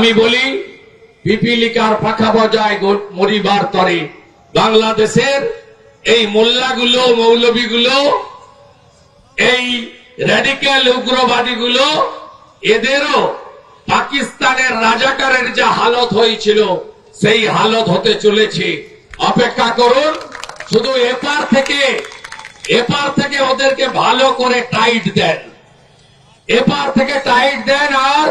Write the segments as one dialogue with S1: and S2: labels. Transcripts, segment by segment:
S1: আমি বলি, পিপিলিকার পাখা বজায় মরিবার তরে। বাংলাদেশের এই মোল্লাগুলো, মৌলবীগুলো, এই র্যাডিক্যাল উগ্রবাদীগুলো, এদেরও পাকিস্তানের রাজাকারের যা হালত হয়েছিল, সেই হালত হতে চলেছে। অপেক্ষা করুন, শুধু এপার থেকে এপার থেকে ওদেরকে ভালো করে টাইট দেন। এপার থেকে টাইট দেন আর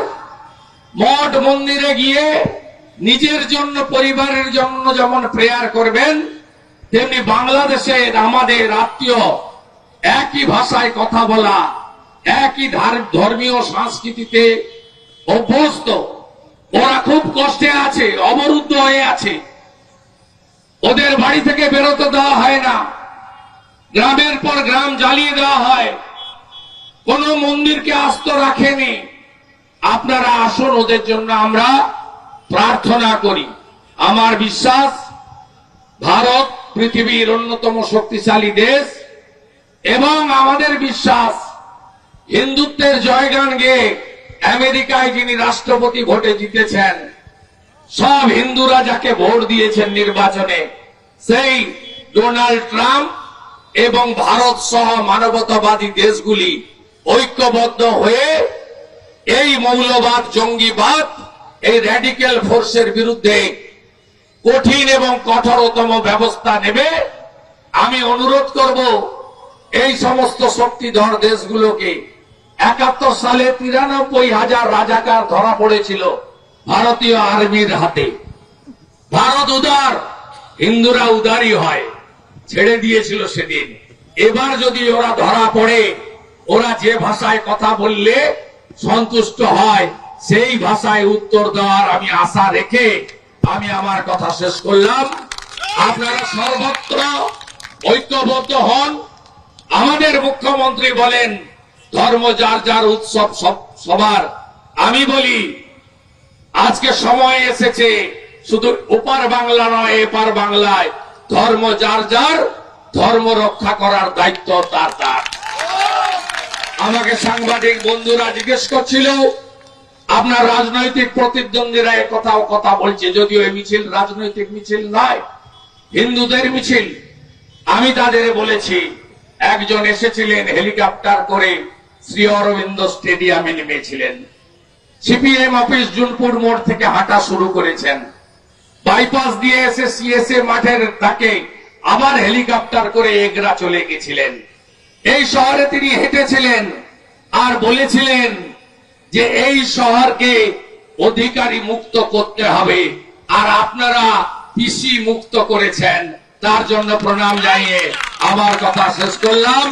S1: মন্দিরে গিয়ে নিজের জন্য, পরিবারের জন্য যেমন প্রেয়ার করবেন, তেমনি বাংলাদেশের আমাদের আত্মীয় একই ভাষায় কথা বলা, একই ধর্মীয় সংস্কৃতিতে অভ্যস্ত, ওরা খুব কষ্টে আছে, অবরুদ্ধ হয়ে আছে। ওদের বাড়ি থেকে বেরোতে দেওয়া হয় না। গ্রামের পর গ্রাম জ্বালিয়ে দেওয়া হয়। কোন মন্দিরকে আস্ত রাখেনি। আপনারা আসুন ওদের জন্য আমরা প্রার্থনা করি। আমার বিশ্বাস, ভারত পৃথিবীর অন্যতম শক্তিশালী দেশ এবং আমাদের বিশ্বাস, হিন্দুত্বের জয়গান গেয়ে আমেরিকায় যিনি রাষ্ট্রপতি ভোটে জিতেছেন, সব হিন্দুরা যাকে ভোট দিয়েছেন নির্বাচনে, সেই ডোনাল্ড ট্রাম্প এবং ভারত সহ মানবতাবাদী দেশগুলি ঐক্যবদ্ধ হয়ে এই মৌলবাদ, জঙ্গিবাদ, এই র্যাডিক্যাল ফোর্সের বিরুদ্ধে কঠিন এবং কঠোরতম ব্যবস্থা নেবে। আমি অনুরোধ করব, এই সমস্ত শক্তিধর দেশগুলোকে একাত্তর সালে তিরানব্বই হাজার রাজাকার ধরা পড়েছিল ভারতীয় আর্মির হাতে। ভারত উদার, হিন্দুরা উদারই হয়, ছেড়ে দিয়েছিল সেদিন। এবার যদি ওরা ধরা পড়ে, ওরা যে ভাষায় কথা বললে সন্তুষ্ট হয়, সেই ভাষায় উত্তর দেওয়ার আমি আশা রেখে আমি আমার কথা শেষ করলাম। আপনারা সর্বত্র ঐক্যবদ্ধ হন। আমাদের মুখ্যমন্ত্রী বলেন, ধর্ম যার যার উৎসব সব- সবার। আমি বলি, আজকে সময় এসেছে, শুধু ওপার বাংলা নয়, এপার বাংলায়। ধর্ম যার যার, ধর্ম রক্ষা করার দায়িত্ব তার তার। আমাকে সাংবাদিক বন্ধুরা জিজ্ঞেস করছিল, আপনার রাজনৈতিক প্রতিদ্বন্দ্বীরা কথাও কথা বলছে, যদিও এই মিছিল রাজনৈতিক মিছিল নয়, হিন্দুদের মিছিল। আমি তাদের বলেছি, একজন এসেছিলেন হেলিকপ্টার করে শ্রী অরবিন্দ স্টেডিয়ামে নেমেছিলেন। সিপিএম অফিস জুনপুর মোড় থেকে হাঁটা শুরু করেছেন। বাইপাস দিয়ে এসে সিএসএ মাঠের তাকে আবার হেলিকপ্টার করে এগরা চলে গেছিলেন। এই শহরে তিনি হেঁটেছিলেন আর বলেছিলেন যে এই শহরকে অধিকারী মুক্ত করতে হবে। আর আপনারা পিসি মুক্ত করেছেন। তার জন্য প্রণাম জানিয়ে আমার কথা শেষ করলাম।